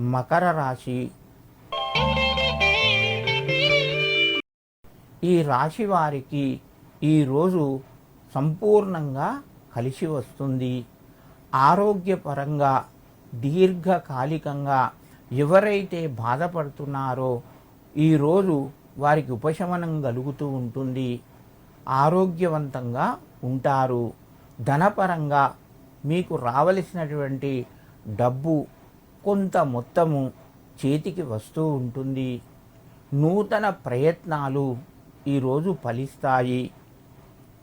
మకర రాశి. ఈ రాశి వారికి ఈరోజు సంపూర్ణంగా కలిసి వస్తుంది. ఆరోగ్యపరంగా దీర్ఘకాలికంగా ఎవరైతే బాధపడుతున్నారో ఈరోజు వారికి ఉపశమనం కలుగుతూ ఉంటుంది. ఆరోగ్యవంతంగా ఉంటారు. ధనపరంగా మీకు రావలసినటువంటి డబ్బు కొంత మొత్తము చేతికి వస్తూ ఉంటుంది. నూతన ప్రయత్నాలు ఈరోజు ఫలిస్తాయి.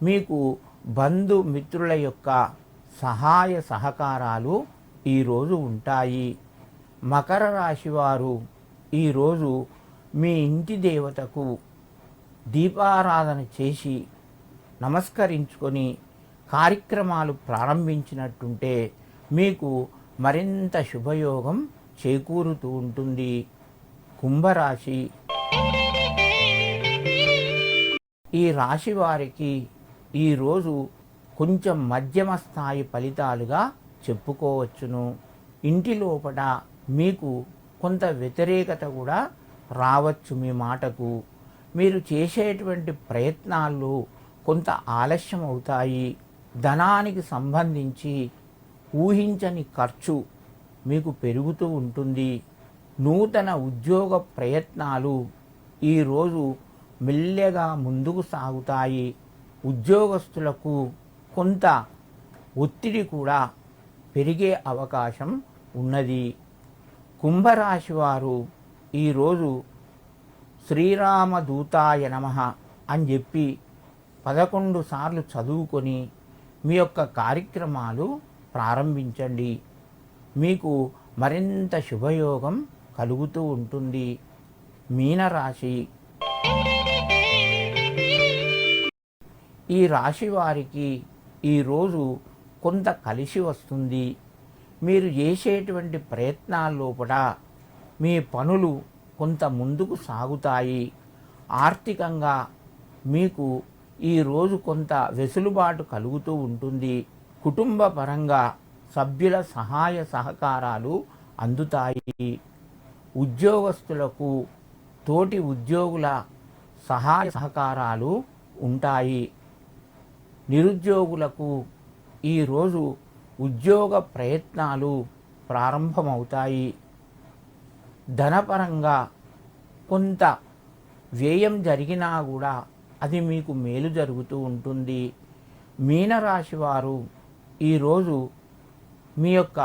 మీకు బంధుమిత్రుల యొక్క సహాయ సహకారాలు ఈరోజు ఉంటాయి. మకర రాశి వారు ఈరోజు మీ ఇంటి దేవతకు దీపారాధన చేసి నమస్కరించుకొని కార్యక్రమాలు ప్రారంభించినట్టుంటే మీకు మరింత శుభయోగం చేకూరుతూ ఉంటుంది. కుంభరాశి. ఈ రాశి వారికి ఈరోజు కొంచెం మధ్యమ స్థాయి ఫలితాలుగా చెప్పుకోవచ్చును. ఇంటి లోపల మీకు కొంత వ్యతిరేకత కూడా రావచ్చు మీ మాటకు. మీరు చేసేటువంటి ప్రయత్నాలు కొంత ఆలస్యం అవుతాయి. ధనానికి సంబంధించి ఊహించని ఖర్చు మీకు పెరుగుతూ ఉంటుంది. నూతన ఉద్యోగ ప్రయత్నాలు ఈరోజు మెల్లగా ముందుకు సాగుతాయి. ఉద్యోగస్తులకు కొంత ఒత్తిడి కూడా పెరిగే అవకాశం ఉన్నది. కుంభరాశి వారు ఈరోజు శ్రీరామదూతాయ నమ అని చెప్పి పదకొండు సార్లు చదువుకొని మీ యొక్క కార్యక్రమాలు ప్రారంభించండి. మీకు మరింత శుభయోగం కలుగుతూ ఉంటుంది. మీనరాశి. ఈ రాశి వారికి ఈరోజు కొంత కలిసి వస్తుంది. మీరు చేసేటువంటి ప్రయత్నాల లోపల మీ పనులు కొంత ముందుకు సాగుతాయి. ఆర్థికంగా మీకు ఈరోజు కొంత వెసులుబాటు కలుగుతూ ఉంటుంది. కుటుంబ పరంగా సభ్యుల సహాయ సహకారాలు అందుతాయి. ఉద్యోగస్తులకు తోటి ఉద్యోగుల సహాయ సహకారాలు ఉంటాయి. నిరుద్యోగులకు ఈరోజు ఉద్యోగ ప్రయత్నాలు ప్రారంభమవుతాయి. ధనపరంగా కొంత వ్యయం జరిగినా కూడా అది మీకు మేలు జరుగుతూ ఉంటుంది. మీనరాశి వారు ఈరోజు మీ యొక్క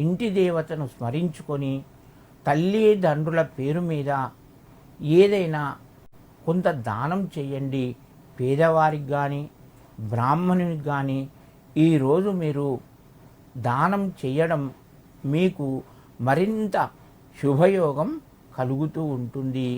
ఇంటి దేవతను స్మరించుకొని తల్లిదండ్రుల పేరు మీద ఏదైనా కొంత దానం చేయండి. పేదవారికి కానీ బ్రాహ్మణునికి కానీ ఈరోజు మీరు దానం చేయడం మీకు మరింత శుభయోగం కలుగుతూ ఉంటుంది.